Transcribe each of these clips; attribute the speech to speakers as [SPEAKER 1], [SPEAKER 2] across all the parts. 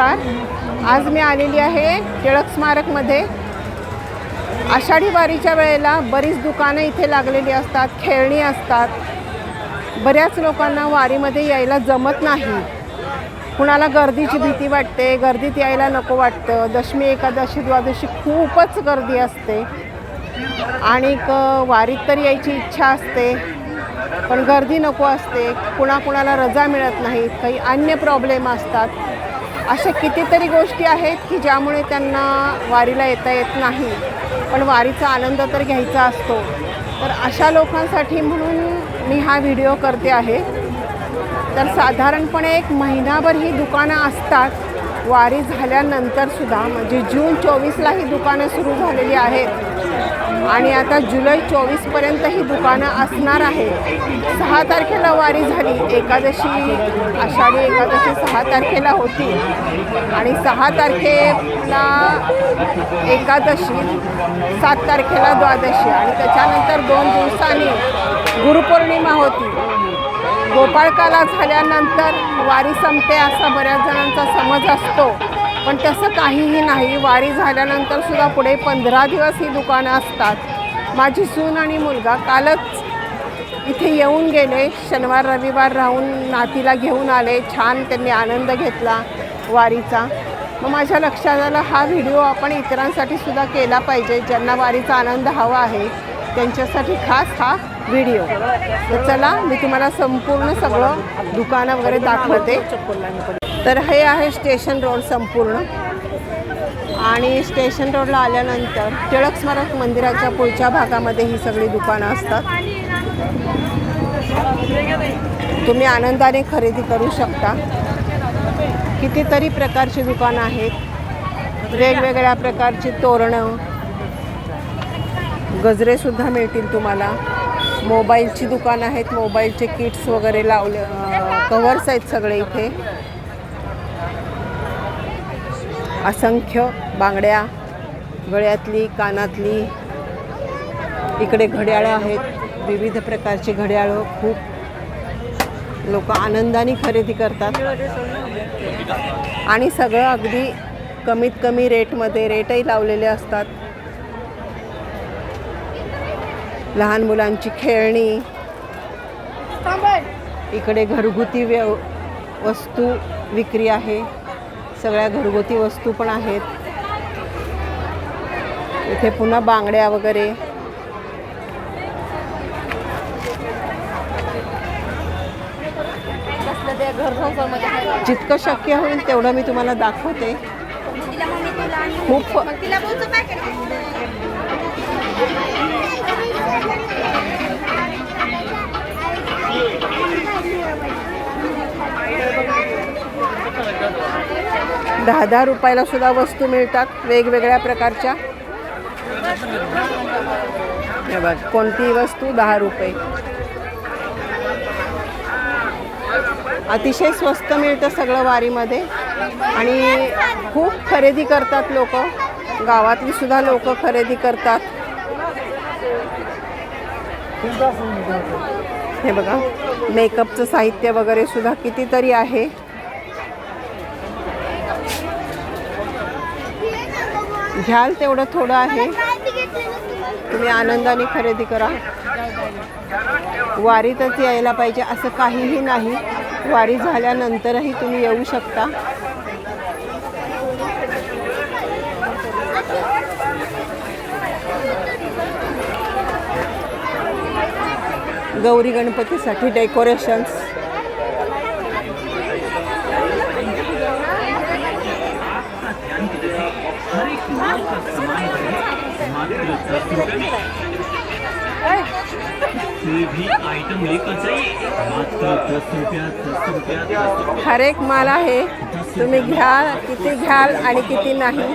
[SPEAKER 1] नमस्कार. आज मी आलेली आहे टिळक स्मारकमध्ये. आषाढी वारीच्या वेळेला बरीच दुकानं इथे लागलेली असतात खेळणी असतात. बऱ्याच लोकांना वारीमध्ये यायला जमत नाही. कुणाला गर्दीची भीती वाटते गर्दीत यायला नको वाटतं. दशमी एकादशी द्वादशी खूपच गर्दी असते. आणि वारीत तर यायची इच्छा असते पण गर्दी नको असते. कुणाकुणाला रजा मिळत नाहीत. काही अन्य प्रॉब्लेम असतात. अशा कितीतरी गोष्टी आहेत की ज्यामुळे त्यांना वारीला येता येत नाही. पण वारीचा आनंद तर घ्यायचा असतो. तर अशा लोकांसाठी म्हणून मी हा व्हिडिओ करते आहे. तर साधारणपणे एक महिनाभर ही दुकानं असतात. वारी झाल्यानंतरसुद्धा म्हणजे जून चोवीसला ही दुकानं सुरू झालेली आहेत. आणि आता जुलै चोवीसपर्यंत ही दुकानं असणार आहे सहा तारखेला वारी झाली. एकादशी आषाढी एकादशी सहा तारखेला होती. आणि सहा तारखेला एकादशी सात तारखेला द्वादशी आणि त्याच्यानंतर दोन दिवसांनी गुरुपौर्णिमा होती. गोपाळकाला झाल्यानंतर वारी संपते असा बऱ्याच जणांचा समज असतो. पण तसं काहीही नाही. वारी झाल्यानंतर सुद्धा पुढे पंधरा दिवस ही दुकानं असतात. माझी सून आणि मुलगा कालच इथे येऊन गेले. शनिवार रविवार राहून नातीला घेऊन आले. छान त्यांनी आनंद घेतला वारीचा. मग माझ्या लक्षात आलं हा व्हिडिओ आपण इतरांसाठी सुद्धा केला पाहिजे. ज्यांना वारीचा आनंद हवा आहे त्यांच्यासाठी खास हा व्हिडिओ. तर चला मी तुम्हाला संपूर्ण सगळं दुकानं वगैरे दाखवते. तर हे आहे स्टेशन रोड संपूर्ण. आणि स्टेशन रोडला आल्यानंतर टिळक स्मारक मंदिराच्या पुढच्या भागामध्ये ही सगळी दुकानं असतात. तुम्ही आनंदाने खरेदी करू शकता. कितीतरी प्रकारची दुकानं आहेत. वेगवेगळ्या प्रकारची तोरणं. गजरेसुद्धा मिळतील तुम्हाला. मोबाईलची दुकानं आहेत. मोबाईलचे किट्स वगैरे लावले कव्हर्स आहेत सगळे इथे. असंख्य बांगड्या गळ्यातली कानातली. इकडे घड्याळं आहेत. विविध प्रकारची घड्याळं. खूप लोक आनंदाने खरेदी करतात. आणि सगळं अगदी कमीत कमी रेटमध्ये रेटही लावलेले असतात. लहान मुलांची खेळणी. इकडे घरगुती व्यव वस्तू विक्री आहे. सगळ्या घरगुती वस्तू पण आहेत. इथे पुन्हा बांगड्या वगैरे. जितकं शक्य होईल तेवढं मी तुम्हाला दाखवते. खूप दहा दहा रुपयाला सुद्धा वस्तू मिळतात वेगवेगळ्या प्रकारच्या. हे बघ कोणतीही वस्तू? दहा रुपये. अतिशय स्वस्त मिळतं सगळं वारीमध्ये. आणि खूप खरेदी करतात लोक. गावातली सुद्धा लोक खरेदी करतात. हे बघा मेकअपचं साहित्य वगैरे सुद्धा कितीतरी आहे. घ्याल तेवढं थोडं आहे. तुम्ही आनंदाने खरेदी करा. वारीतच यायला पाहिजे असं काहीही नाही. वारी झाल्यानंतरही तुम्ही येऊ शकता. गौरी गणपतीसाठी डेकोरेशन्स
[SPEAKER 2] कोई भी आइटम लेकर जाइए मात्र दस रुपया दस रुपया दस रुपया
[SPEAKER 1] हर एक माल आहे. तुम्ही घ्या किती घ्याल आणि किती नाही.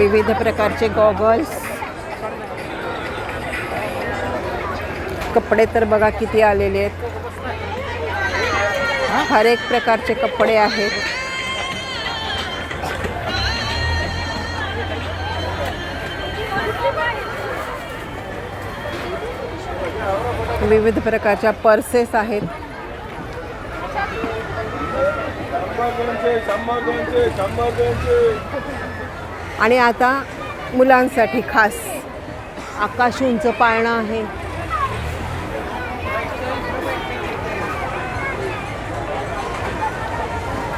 [SPEAKER 1] विविध प्रकारचे गॉगल्स कपडे तर बघा किती आलेले आहेत. हर एक प्रकारचे कपडे आहेत. विविध प्रकारच्या पर्सेस आहेत. आणि आता मुलांसाठी खास आकाश उंच पाळणं आहे.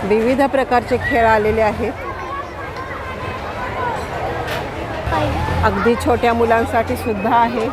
[SPEAKER 1] विविध प्रकारचे खेळ आलेले आहेत. अगदी छोट्या मुलांसाठी सुद्धा आहे.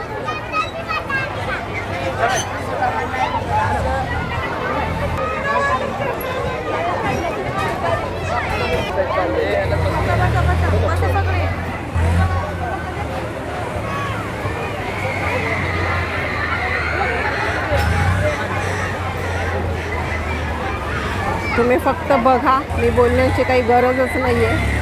[SPEAKER 1] तुम्ही फक्त बघा. मी बोलण्याची काही गरजच नाही आहे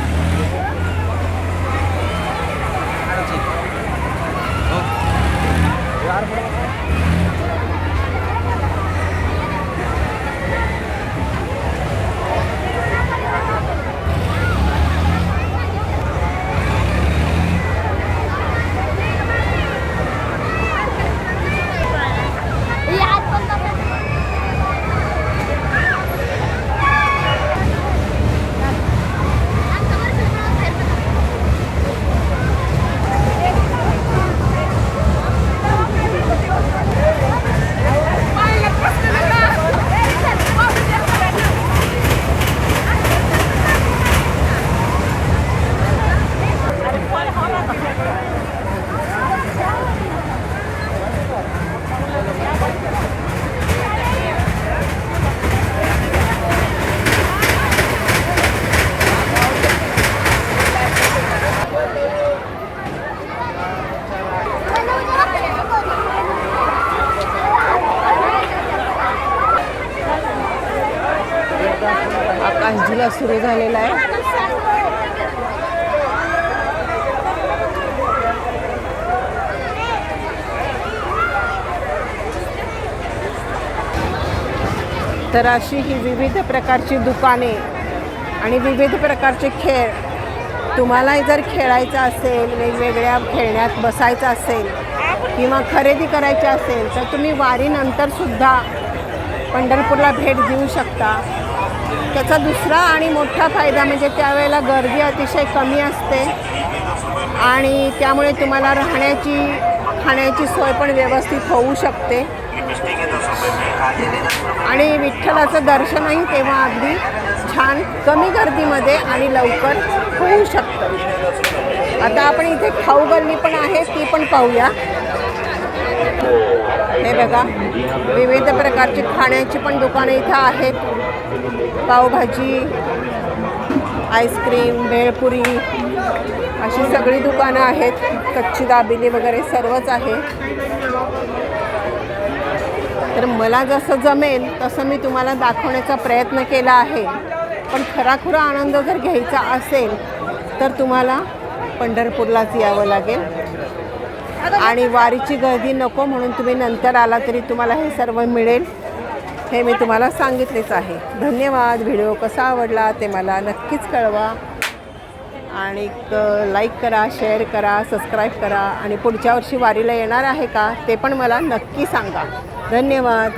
[SPEAKER 1] आकाश जिल्हा सुरू झालेला आहे. तर अशी ही विविध प्रकारची दुकाने आणि विविध प्रकारचे खेळ. तुम्हालाही जर खेळायचं असेल वेगवेगळ्या खेळण्यात बसायचं असेल किंवा खरेदी करायची असेल तर तुम्ही वारीनंतरसुद्धा पंढरपूरला भेट देऊ शकता. त्याचा दुसरा आणि मोठा फायदा म्हणजे त्यावेळेला गर्दी अतिशय कमी असते. आणि त्यामुळे तुम्हाला राहण्याची खाण्याची सोय पण व्यवस्थित होऊ शकते. आणि विठ्ठलाचं दर्शनही तेव्हा अगदी छान कमी गर्दीमध्ये आणि लवकर होऊ शकतं. आता आपण इथे खाऊ गल्ली पण आहे ती पण पाहूया. हे बघा विविध प्रकारची खाण्याची पण दुकानं इथं आहेत. पावभाजी आईस्क्रीम भेळपुरी अशी सगळी दुकानं आहेत. कच्ची दाबिली वगैरे सर्वच आहे. तर मला जसं जमेल तसं मी तुम्हाला दाखवण्याचा प्रयत्न केला आहे. पण खराखुरा आनंद जर घ्यायचा असेल तर तुम्हाला पंढरपूरलाच यावं लागेल. आणि वारीची गर्दी नको म्हणून तुम्ही नंतर आला तरी तुम्हाला हे सर्व मिळेल. हे मी तुम्हाला सांगितलेच आहे. धन्यवाद. व्हिडिओ कसा आवडला ते मला नक्कीच कळवा. आणि लाईक करा शेअर करा सबस्क्राईब करा. आणि पुढच्या वर्षी वारीला येणार आहे का ते पण मला नक्की सांगा. धन्यवाद.